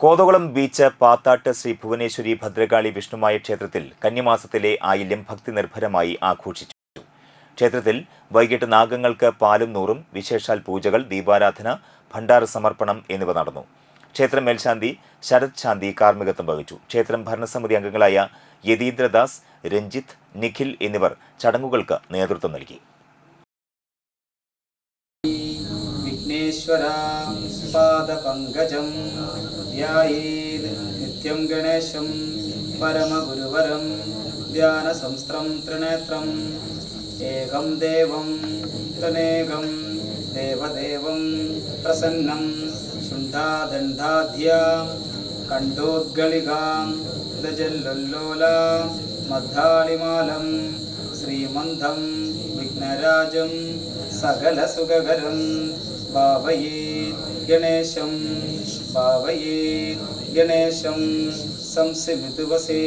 Kothakulam beach പാത്താട്ട് ശ്രീ ഭുവനേശ്വരി ഭദ്രകാളി വിഷ്ണുമായ ക്ഷേത്രത്തിൽ കന്നിമാസത്തിലെ ആയില്യം ഭക്തി നിർഭരമായി ആഘോഷിച്ചു. ക്ഷേത്രത്തിൽ വൈകിട്ട് നാഗങ്ങൾക്ക് പാലും നൂറും വിശേഷാൽ പൂജകൾ ദീപാരാധന ഭണ്ഡാര സമർപ്പണം എന്നിവ നടന്നു. ക്ഷേത്രം മേൽശാന്തി ശരത് ശാന്തി കാർമ്മികത്വം വഹിച്ചു. ക്ഷേത്രം ഭരണസമിതി അംഗങ്ങളായ യതീന്ദ്രദാസ് രഞ്ജിത്ത് നിഖിൽ എന്നിവർ ചടങ്ങുകൾക്ക് നേതൃത്വം നൽകി. ईश्वरां पादपङ्कजं ध्यायीद् नित्यं गणेशं परमगुरुवरं ध्यानसंस्त्रं त्रिनेत्रम् एकं देवं तनेकं देवदेवं प्रसन्नं शुण्ठादण्डाध्यां कण्ठोद्गलिकां दजल्लोला मद्धालिमालं श्रीमन्धम् വിഘ്നരാജം സകലസുഖകരം ഭാവയേ ഗണേശം ഭാവയേ ഗണേശം സംസിമിതുവസേ.